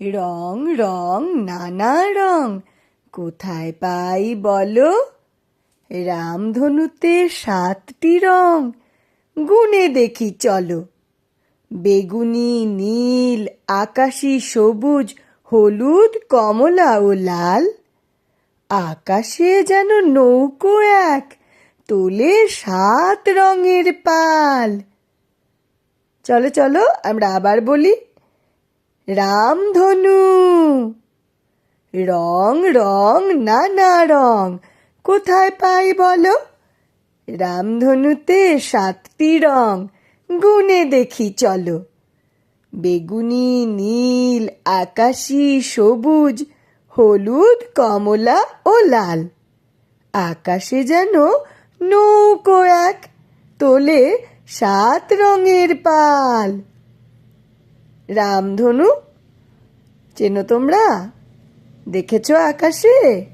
রং রং নানা রং। কোথায় পাই বলো? রামধনুতে সাতটি রং। গুনে দেখি চলো। বেগুনি, নীল, আকাশি, সবুজ, হলুদ, কমলা ও লাল। আকাশে যেন নৌকো এক, তোলে সাত রঙের পাল। চলো চলো, আমরা আবার বলি। রামধনু। রং রং, নানা রং। কোথায় পাই বলো? রামধনুতে সাতটি রং। গুনে দেখি চলো। বেগুনি, নীল, আকাশি, সবুজ, হলুদ, কমলা ও লাল। আকাশে যেন নৌকো এক, তোলে সাত রঙের পাল। রামধনু, চেনো তোমরা? দেখেছ আকাশে?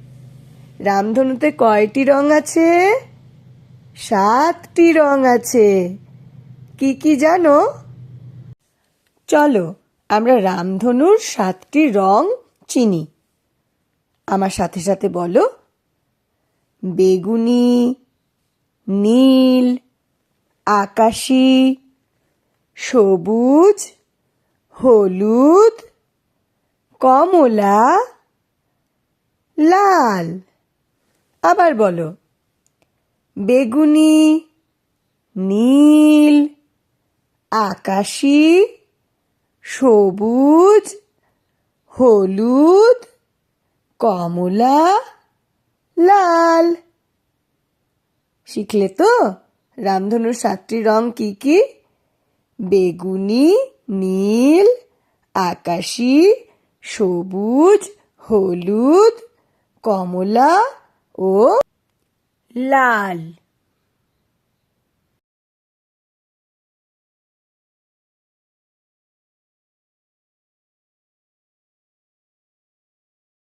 রামধনুতে কয়টি রং আছে? সাতটি রং আছে। কি কি জানো? চলো, আমরা রামধনুর সাতটি রং চিনি। আমার সাথে সাথে বলো। বেগুনি, নীল, আকাশি, সবুজ হলুদ, কমলা, লাল। আবার বলো, বেগুনি, নীল, আকাশি, সবুজ, হলুদ, কমলা, লাল। শিখলে তো রামধনুর সাতটি রং কি কি? বেগুনি নীল আকাশি সবুজ হলুদ কমলা ও লাল।